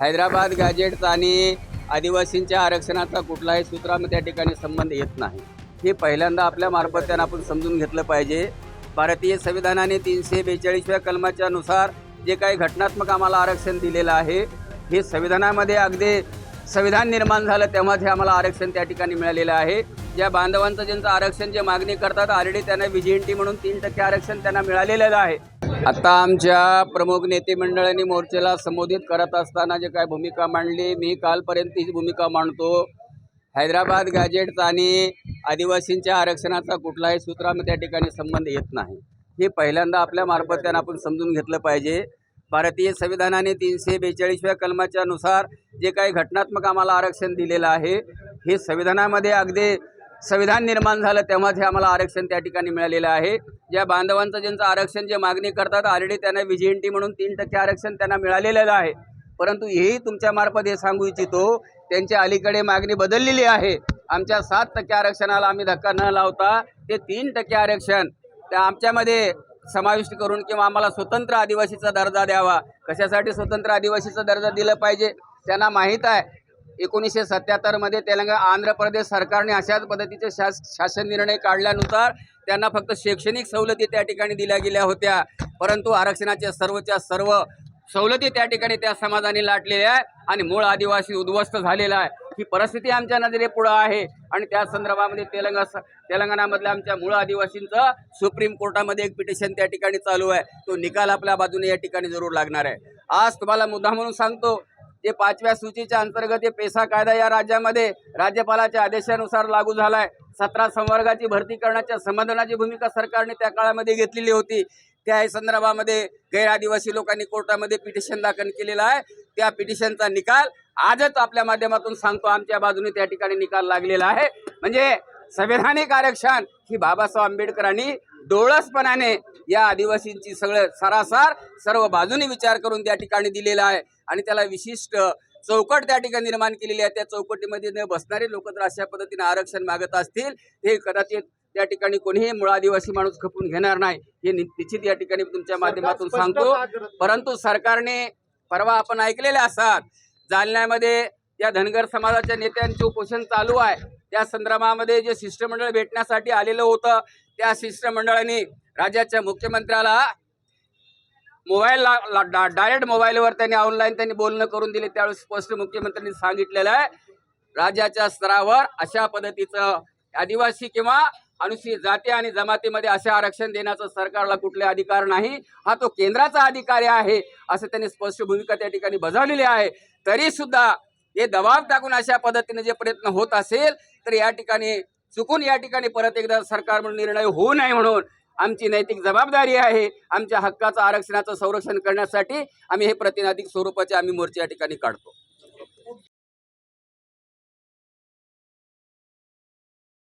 हैदराबाद गॅजेटचा आणि आदिवासींच्या आरक्षणाचा कुठलाही सूत्रामध्ये त्या ठिकाणी संबंध येत नाही. हे पहिल्यांदा आपल्या मार्फत त्यांना आपण समजून घेतलं पाहिजे. भारतीय संविधानाने तीनशे बेचाळीसव्या कलमाच्या नुसार जे काही घटनात्मक आम्हाला आरक्षण दिलेलं आहे हे संविधानामध्ये अगदी संविधान निर्माण झालं तेव्हाच हे आम्हाला आरक्षण त्या ठिकाणी मिळालेलं आहे. ज्या बांधवांचं ज्यांचं आरक्षण जे मागणी करतात ऑलरेडी त्यांना व्ही म्हणून तीन टक्के आरक्षण त्यांना मिळालेलं आहे. आता आमच्या प्रमुख नेते मंडळांनी मोर्चेला संबोधित करत असताना जे काय भूमिका मांडली मी कालपर्यंत ही भूमिका मांडतो. हैदराबाद गॅजेट्स आणि आदिवासींच्या आरक्षणाचा कुठलाही सूत्रामध्ये त्या ठिकाणी संबंध येत नाही. हे पहिल्यांदा आपल्या मार्फत त्यांना आपण समजून घेतलं पाहिजे. भारतीय संविधानाने तीनशे बेचाळीसव्या कलमाच्या नुसार जे काही घटनात्मक आम्हाला आरक्षण दिलेलं आहे हे संविधानामध्ये अगदी संविधान निर्माण झालं तेव्हाच हे आम्हाला आरक्षण त्या ठिकाणी मिळालेलं आहे. ज्या बांधवांचं ज्यांचं आरक्षण जे मागणी करतात ऑलरेडी त्यांना विजेंटी म्हणून तीन टक्के आरक्षण त्यांना मिळालेलं आहे. परंतु हेही तुमच्यामार्फत हे सांगू इच्छितो त्यांच्या अलीकडे मागणी बदललेली आहे. आमच्या सात टक्के आरक्षणाला आम्ही धक्का न लावता ते तीन टक्के आरक्षण त्या आमच्यामध्ये समाविष्ट करून किंवा आम्हाला स्वतंत्र आदिवासीचा दर्जा द्यावा. कशासाठी स्वतंत्र आदिवासीचा दर्जा दिलं पाहिजे? त्यांना माहीत आहे. एकोणीसशे सत्याहत्तरमध्ये तेलंगणा आंध्र प्रदेश सरकारने अशाच पद्धतीचे शास शासन निर्णय काढल्यानुसार त्यांना फक्त शैक्षणिक सवलती त्या ठिकाणी दिल्या गेल्या होत्या. परंतु आरक्षणाच्या सर्वच्या सर्व सवलती त्या ठिकाणी त्या समाजाने लाटलेल्या आहे आणि मूळ आदिवासी उद्ध्वस्त झालेला आहे. ही परिस्थिती आमच्या नजरे पुढं आहे आणि त्या संदर्भामध्ये तेलंगा तेलंगणामधल्या आमच्या मूळ आदिवासींचं सुप्रीम कोर्टामध्ये एक पिटिशन त्या ठिकाणी चालू आहे. तो निकाल आपल्या बाजूने या ठिकाणी जरूर लागणार आहे. आज तुम्हाला मुद्दा म्हणून सांगतो जे पाचव्या सूचीच्या अंतर्गत हे पेसा कायदा या राज्यामध्ये राज्यपालाच्या आदेशानुसार लागू झालाय. सतरा संवर्गाची भरती करण्याच्या समाधानाची भूमिका सरकारने त्या काळामध्ये घेतलेली होती. त्या संदर्भामध्ये गैर आदिवासी लोकांनी कोर्टामध्ये पिटिशन दाखल केलेलं आहे. त्या पिटिशनचा निकाल आजच आपल्या माध्यमातून सांगतो. आमच्या बाजूने त्या ठिकाणी निकाल लागलेला आहे. म्हणजे संवैधानिक आरक्षण ही बाबासाहेब आंबेडकरांनी डोळसपणाने या आदिवासींची सगळं सरासर सर्व बाजूने विचार करून त्या ठिकाणी दिलेला आहे. आणि त्याला विशिष्ट चौकट त्या ठिकाणी निर्माण केलेली आहे. त्या चौकटीमध्ये न बसणारे लोक जर अशा पद्धतीने आरक्षण मागत असतील हे कदाचित त्या ठिकाणी कोणीही मूळ आदिवासी माणूस खपून घेणार नाही. हे निश्चित या ठिकाणी तुमच्या माध्यमातून सांगतो. परंतु सरकारने परवा आपण ऐकलेले असतात जालन्यामध्ये या धनगर समाजाच्या नेत्यांचे उपोषण चालू आहे. त्या संदर्भामध्ये जे शिष्टमंडळ भेटण्यासाठी आलेलं होतं त्या शिष्टमंडळाने राज्याच्या मुख्यमंत्र्याला मोबाईल डायरेक्ट मोबाईलवर त्यांनी ऑनलाईन त्यांनी बोलणं करून दिले. त्यावेळेस स्पष्ट मुख्यमंत्र्यांनी सांगितलेलं आहे राज्याच्या स्तरावर अशा पद्धतीचं आदिवासी किंवा अनुसूचित जाती आणि जमातीमध्ये असे आरक्षण देण्याचं सरकारला कुठले अधिकार नाही हा तो केंद्राचा अधिकारी आहे असं त्यांनी स्पष्ट भूमिका त्या ठिकाणी बजावलेली आहे. तरी सुद्धा हे दबाव टाकून अशा पद्धतीने जे प्रयत्न होत असेल तर या ठिकाणी चुकून या ठिकाणी परत एकदा सरकार म्हणून निर्णय होऊ नये म्हणून आमची नैतिक जबाबदारी आहे. आमच्या हक्काचं आरक्षणाचं संरक्षण करण्यासाठी आम्ही हे प्रतिनाधिक स्वरूपाचे आम्ही मोर्चे या ठिकाणी काढतो.